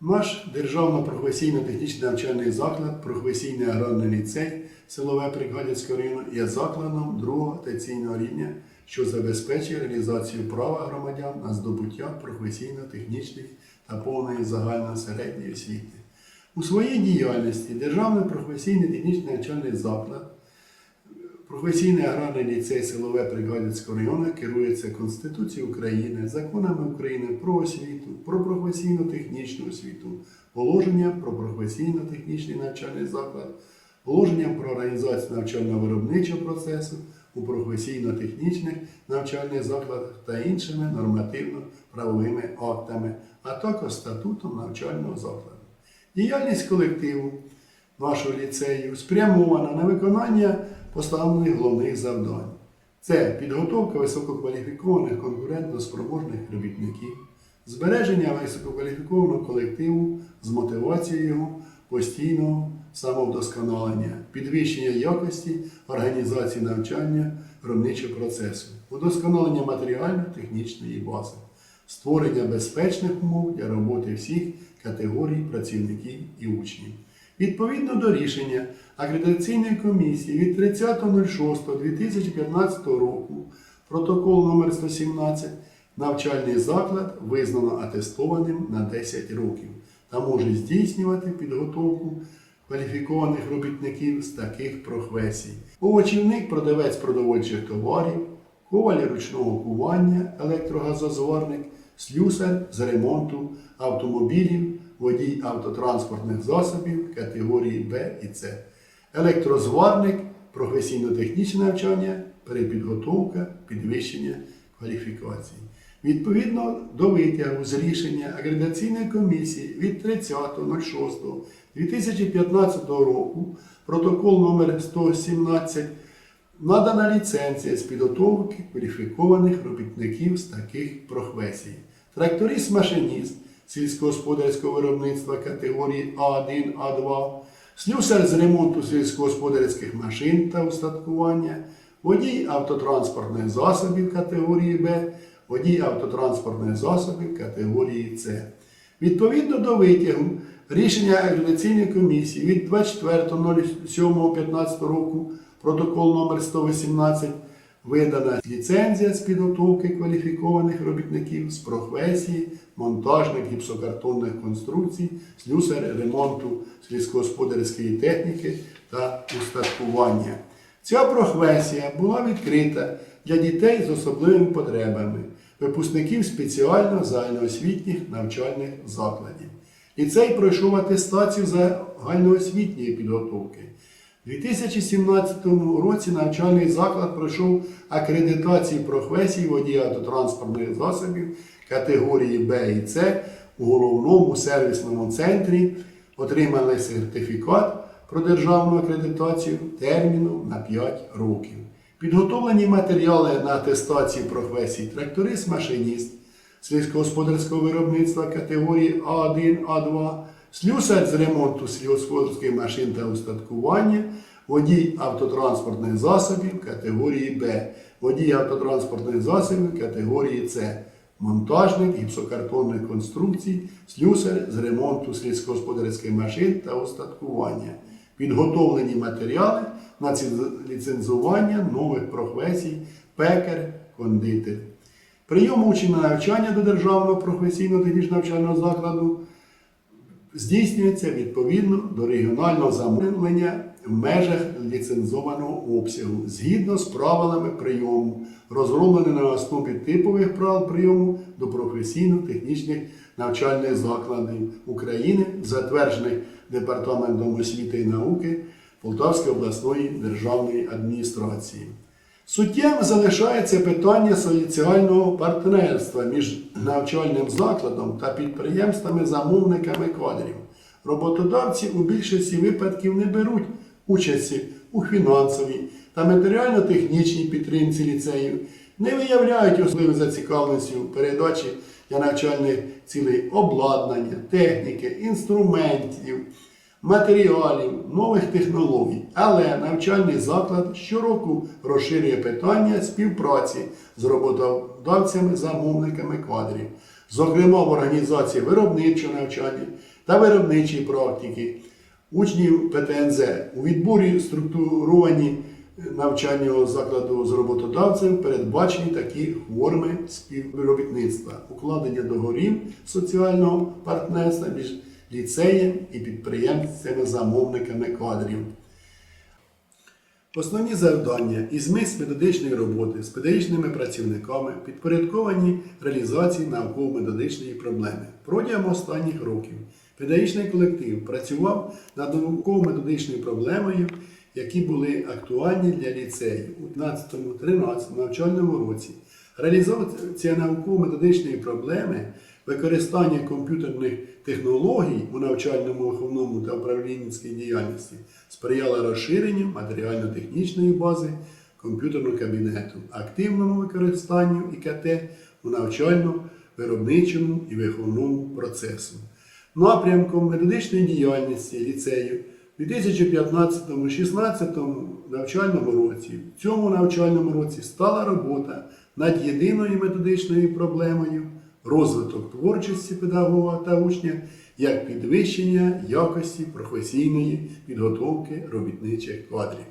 Наш державно-професійно-технічний навчальний заклад, професійний аграрний ліцей Силове Прикладівського району є закладом другого теційного рівня, що забезпечує реалізацію права громадян на здобуття професійно-технічної та повної загальної середньої освіти. У своїй діяльності Державний професійний технічний навчальний заклад Професійний аграрний ліцей Силове Пригадівського району керується Конституцією України, законами України про освіту, про професійно-технічну освіту, положенням про професійно-технічний навчальний заклад, положенням про організацію навчально-виробничого процесу у професійно-технічних навчальних закладах та іншими нормативно-правовими актами, а також статутом навчального закладу. Діяльність колективу нашого ліцею спрямована на виконання поставлених головних завдань. Це підготовка висококваліфікованих конкурентно-спроможних робітників, збереження висококваліфікованого колективу з мотивацією постійного самовдосконалення, підвищення якості організації навчання виробничого процесу, удосконалення матеріально-технічної бази, створення безпечних умов для роботи всіх категорій працівників і учнів. Відповідно до рішення акредитаційної комісії від 30.06.2015 року, протокол номер 117, навчальний заклад визнано атестованим на 10 років та може здійснювати підготовку кваліфікованих робітників з таких професій. Овочівник, продавець продовольчих товарів, коваль ручного кування, електрогазозварник, слюсар з ремонту автомобілів, водій автотранспортних засобів категорії Б і С, електрозварник, професійно-технічне навчання, перепідготовка, підвищення кваліфікації. Відповідно до витягу з рішення акредитаційної комісії від 30.06.2015 року, протокол номер 117, надана ліцензія з підготовки кваліфікованих робітників з таких професій. Тракторист-машиніст сільськогосподарського виробництва категорії А1, А2, слюсар з ремонту сільськогосподарських машин та устаткування, водій автотранспортних засобів категорії Б, водій автотранспортних засобів категорії С. Відповідно до витягу рішення акредитаційної комісії від 24.07.15 року, протокол номер 118, видана ліцензія з підготовки кваліфікованих робітників з професії, монтажник гіпсокартонних конструкцій, слюсар ремонту сільськогосподарської техніки та устаткування. Ця професія була відкрита для дітей з особливими потребами, випускників спеціально загальноосвітніх навчальних закладів. Ліцей пройшов атестацію загальноосвітньої підготовки. У 2017 році навчальний заклад пройшов акредитацію професій водія автотранспортних засобів категорії Б і С у головному сервісному центрі, отримали сертифікат про державну акредитацію терміном на 5 років. Підготовлені матеріали на атестацію професій тракторист-машиніст сільськогосподарського виробництва категорії А1, А2, слюсар з ремонту сільськогосподарських машин та устаткування, водій автотранспортних засобів категорії Б, водій автотранспортних засобів категорії С, монтажник гіпсокартонних конструкцій, слюсар з ремонту сільськогосподарських машин та устаткування. Підготовлені матеріали на ліцензування нових професій, пекар, кондитер. Прийом учнів на навчання до Державного професійно-технічного навчального закладу здійснюється відповідно до регіонального замовлення в межах ліцензованого обсягу згідно з правилами прийому, розробленими на основі типових правил прийому до професійно-технічних навчальних закладів України, затверджених Департаментом освіти і науки Полтавської обласної державної адміністрації. Суттєвим залишається питання соціального партнерства між навчальним закладом та підприємствами-замовниками кадрів. Роботодавці у більшості випадків не беруть участі у фінансовій та матеріально-технічній підтримці ліцеїв, не виявляють особливої зацікавленості у передачі для навчальних цілей обладнання, техніки, інструментів, матеріалів, нових технологій. Але навчальний заклад щороку розширює питання співпраці з роботодавцями, замовниками кадрів. зокрема в організації виробничого навчання та виробничої практики, учнів ПТНЗ у відборі структуровані навчального закладу з роботодавцем передбачені такі форми співробітництва, укладення договорів соціального партнерства між ліцеєм і підприємцями-замовниками кадрів. Основні завдання і зміст методичної роботи з педагогічними працівниками підпорядковані реалізації науково-методичної проблеми. Протягом останніх років педагогічний колектив працював над науково-методичною проблемою, які були актуальні для ліцею у 12-13 навчальному році. Реалізація науково-методичної проблеми, використання комп'ютерних технологій у навчальному виховному та управлінській діяльності сприяла розширенню матеріально-технічної бази комп'ютерного кабінету, активному використанню ІКТ у навчально-виробничому і виховному процесу. Напрямком методичної діяльності ліцею у 2015-16 навчальному році, в цьому навчальному році стала робота над єдиною методичною проблемою розвиток творчості педагога та учня як підвищення якості професійної підготовки робітничих кадрів.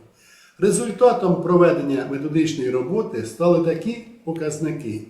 Результатом проведення методичної роботи стали такі показники: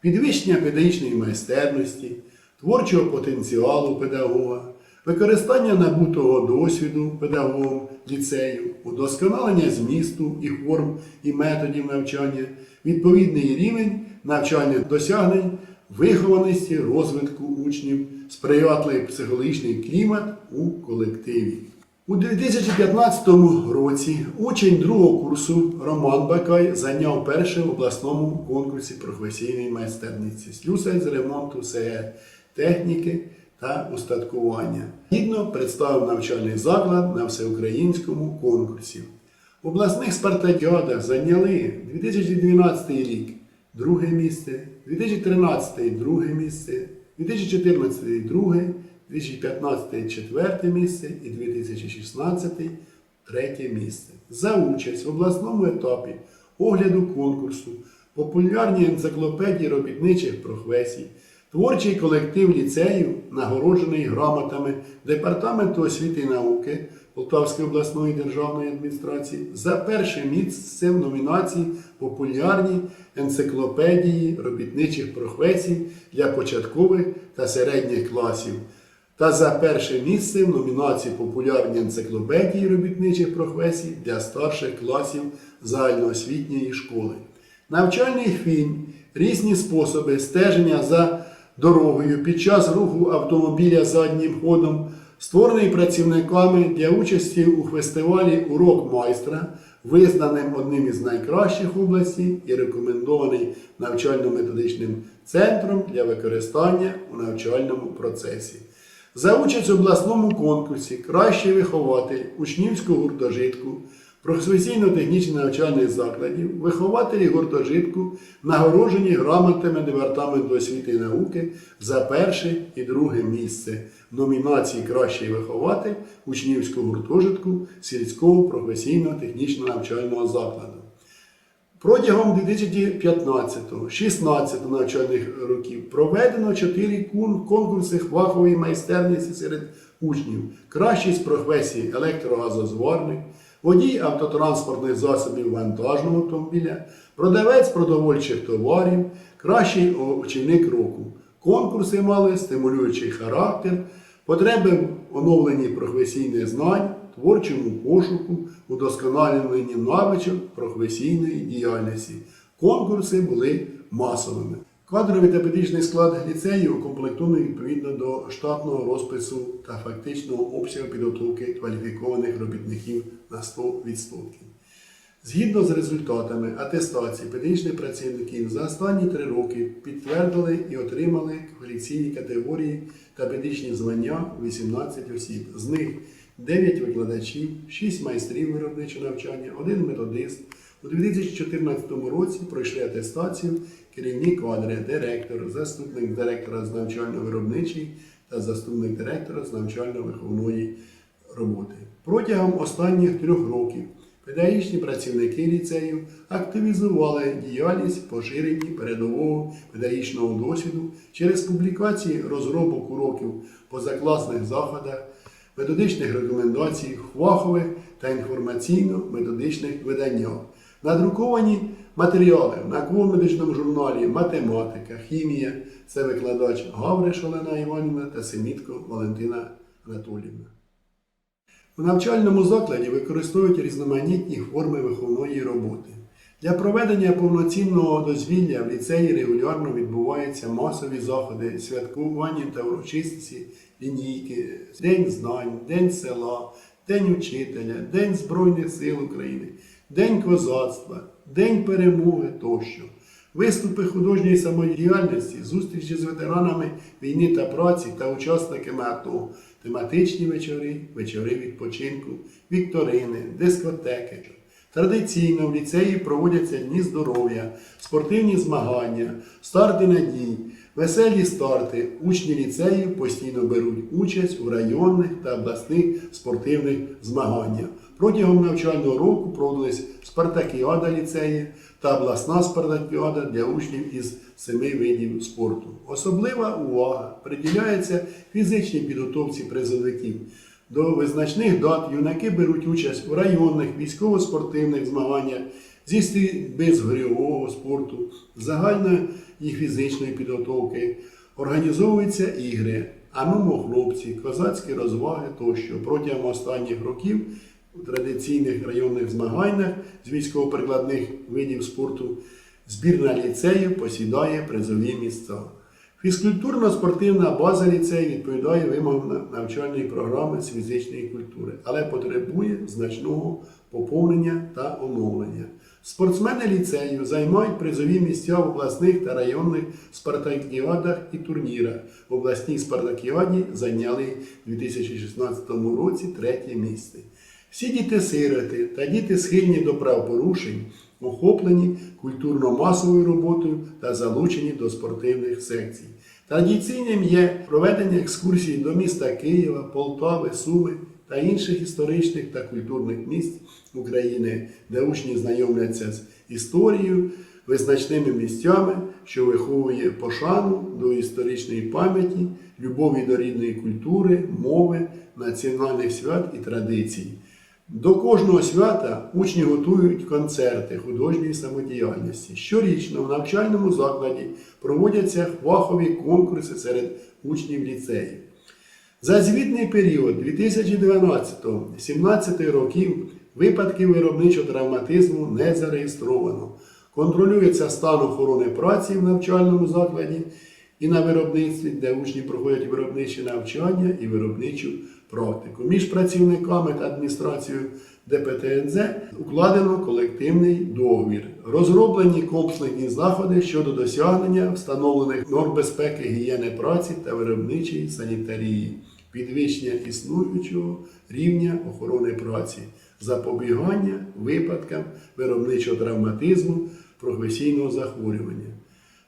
підвищення педагогічної майстерності, творчого потенціалу педагога, використання набутого досвіду педагогом ліцею, удосконалення змісту і форм і методів навчання, відповідний рівень навчальних досягнень, вихованості, розвитку учнів, сприятливий психологічний клімат у колективі. У 2015 році учень другого курсу Роман Бакай зайняв перше в обласному конкурсі професійної майстерниці слюсарь з ремонту СЕ техніки та устаткування. Гідно представив навчальний заклад на всеукраїнському конкурсі. В обласних спартакіадах зайняли 2012 рік друге місце, 2013 друге місце, 2014 друге, 2015 четверте місце і 2016 третє місце. За участь в обласному етапі огляду конкурсу, популярні енциклопедії робітничих професій, творчий колектив ліцею, нагороджений грамотами Департаменту освіти і науки Полтавської обласної державної адміністрації за перше місце в номінації Популярні енциклопедії робітничих професій для початкових та середніх класів та за перше місце в номінації Популярні енциклопедії робітничих професій для старших класів загальноосвітньої школи. Навчальний фільм різні способи стеження за дорогою під час руху автомобіля заднім ходом, створений працівниками для участі у фестивалі Урок майстра, визнаним одним із найкращих в області і рекомендований навчально-методичним центром для використання у навчальному процесі. За участь у обласному конкурсі Кращий вихователь учнівського гуртожитку професійно-технічних навчальних закладів, вихователі гуртожитку нагороджені грамотами Департаменту освіти і науки за перше і друге місце в номінації Кращий вихователь учнівського гуртожитку сільського професійно-технічного навчального закладу. Протягом 2015-16 навчальних років проведено 4 кон- конкурси фахової майстерності серед учнів. Кращий з професії електрогазозварник, водій автотранспортних засобів вантажного автомобіля, продавець продовольчих товарів, кращий ученик року. Конкурси мали стимулюючий характер, потреби в оновленні професійних знань, творчому пошуку, удосконаленні навичок професійної діяльності. Конкурси були масовими. Кадровий та педагогічний склад ліцею укомплектований відповідно до штатного розпису та фактичного обсягу підготовки кваліфікованих робітників на 100%. Згідно з результатами атестації педагогічних працівників за останні три роки підтвердили і отримали кваліфікаційні категорії та педагогічні звання 18 осіб. З них 9 викладачів, 6 майстрів виробничого навчання, 1 методист. У 2014 році пройшли атестацію керівні кадри, директор, заступник директора з навчально-виробничої та заступник директора з навчально-виховної роботи. Протягом останніх трьох років Педагогічні працівники ліцею активізували діяльність поширенні передового педагогічного досвіду через публікації розробок уроків позакласних заходах, методичних рекомендацій, фахових та інформаційно-методичних виданнях. Надруковані матеріали в науково-медичному журналі Математика, хімія це викладач Гавриш Олена Іванівна та Семітко Валентина Анатолівна. У навчальному закладі використовують різноманітні форми виховної роботи. Для проведення повноцінного дозвілля в ліцеї регулярно відбуваються масові заходи, святкування та урочисті лінійки, День знань, День села, День учителя, День Збройних сил України, День козацтва, День перемоги тощо. Виступи художньої самодіяльності, зустрічі з ветеранами війни та праці та учасниками АТО, тематичні вечори, вечори відпочинку, вікторини, дискотеки. Традиційно в ліцеї проводяться дні здоров'я, спортивні змагання, старти надій, веселі старти. Учні ліцею постійно беруть участь у районних та обласних спортивних змаганнях. Протягом навчального року проводились спартакіада ліцеї та обласна спартакіада для учнів із семи видів спорту. Особлива увага приділяється фізичній підготовці призовників. До визначних дат юнаки беруть участь у районних військово-спортивних змаганнях зі стрільби з спорту, загальної і фізичної підготовки. Організовуються ігри, анумо хлопці, козацькі розваги тощо. Протягом останніх років у традиційних районних змаганнях з військово-прикладних видів спорту збірна ліцею посідає призові місця. Фізкультурно-спортивна база ліцею відповідає вимогам навчальної програми з фізичної культури, але потребує значного поповнення та оновлення. Спортсмени ліцею займають призові місця в обласних та районних спартакіадах і турнірах. В обласній спартакіаді зайняли у 2016 році третє місце. Всі діти-сироти та діти схильні до правопорушень охоплені культурно-масовою роботою та залучені до спортивних секцій. Традиційним є проведення екскурсій до міста Києва, Полтави, Суми та інших історичних та культурних місць України, де учні знайомляться з історією, визначними місцями, що виховує пошану до історичної пам'яті, любові до рідної культури, мови, національних свят і традицій. До кожного свята учні готують концерти художньої самодіяльності. Щорічно в навчальному закладі проводяться фахові конкурси серед учнів ліцею. За звітний період 2012-2017 років випадків виробничого травматизму не зареєстровано. Контролюється стан охорони праці в навчальному закладі і на виробництві, де учні проходять виробниче навчання і виробничу практику. Між працівниками та адміністрацією ДПТНЗ укладено колективний договір. Розроблені комплексні заходи щодо досягнення встановлених норм безпеки гігієни праці та виробничої санітарії, підвищення існуючого рівня охорони праці, запобігання випадкам виробничого травматизму, професійного захворювання.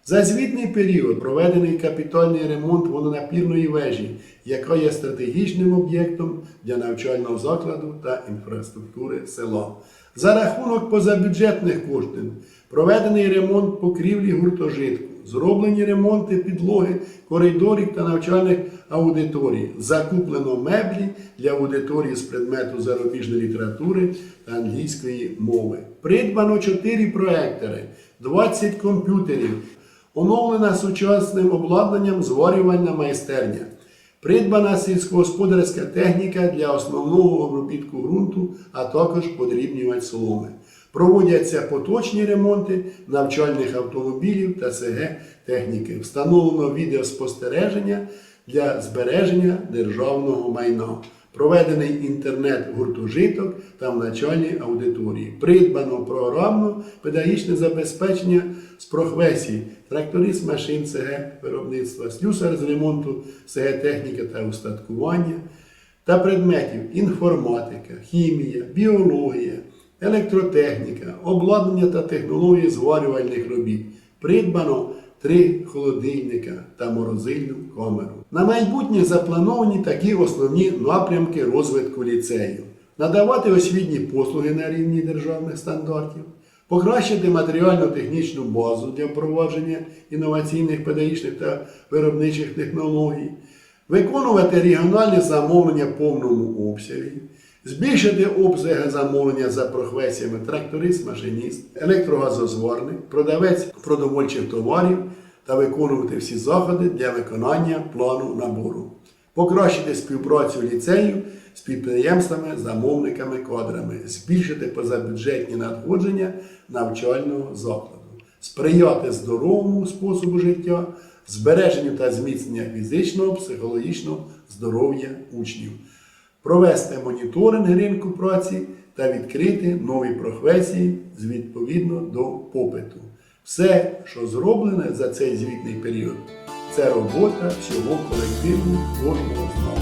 За звітний період проведений капітальний ремонт водонапірної вежі, яка є стратегічним об'єктом для навчального закладу та інфраструктури села. За рахунок позабюджетних коштів проведений ремонт покрівлі гуртожитку, зроблені ремонти підлоги, коридорів та навчальних аудиторій, закуплено меблі для аудиторії з предмету зарубіжної літератури та англійської мови. Придбано 4 проектори, 20 комп'ютерів, оновлена сучасним обладнанням зварювальна майстерня. Придбана сільськогосподарська техніка для основного обробітку ґрунту, а також подрібнювач соломи. Проводяться поточні ремонти навчальних автомобілів та СГ техніки. Встановлено відеоспостереження для збереження державного майна. Проведений інтернет-гуртожиток та в навчальній аудиторії. Придбано програмно-педагогічне забезпечення з професій, тракторист машин СГ виробництва, слюсар з ремонту СГ техніки та устаткування та предметів інформатика, хімія, біологія, електротехніка, обладнання та технології зварювальних робіт. Придбано три холодильника та морозильну камеру. На майбутнє заплановані такі основні напрямки розвитку ліцею. надавати освітні послуги на рівні державних стандартів, покращити матеріально-технічну базу для впровадження інноваційних педагогічних та виробничих технологій, виконувати регіональні замовлення в повному обсязі, збільшити обсяги замовлення за професіями тракторист, машиніст, електрогазозварник, продавець продовольчих товарів та виконувати всі заходи для виконання плану набору, покращити співпрацю ліцею з підприємствами, замовниками, кадрами, збільшити позабюджетні надходження навчального закладу, сприяти здоровому способу життя, збереженню та зміцненню фізичного, психологічного здоров'я учнів, провести моніторинг ринку праці та відкрити нові професії відповідно до попиту. Все, що зроблене за цей звітний період, це робота всього колективу кожного з нас.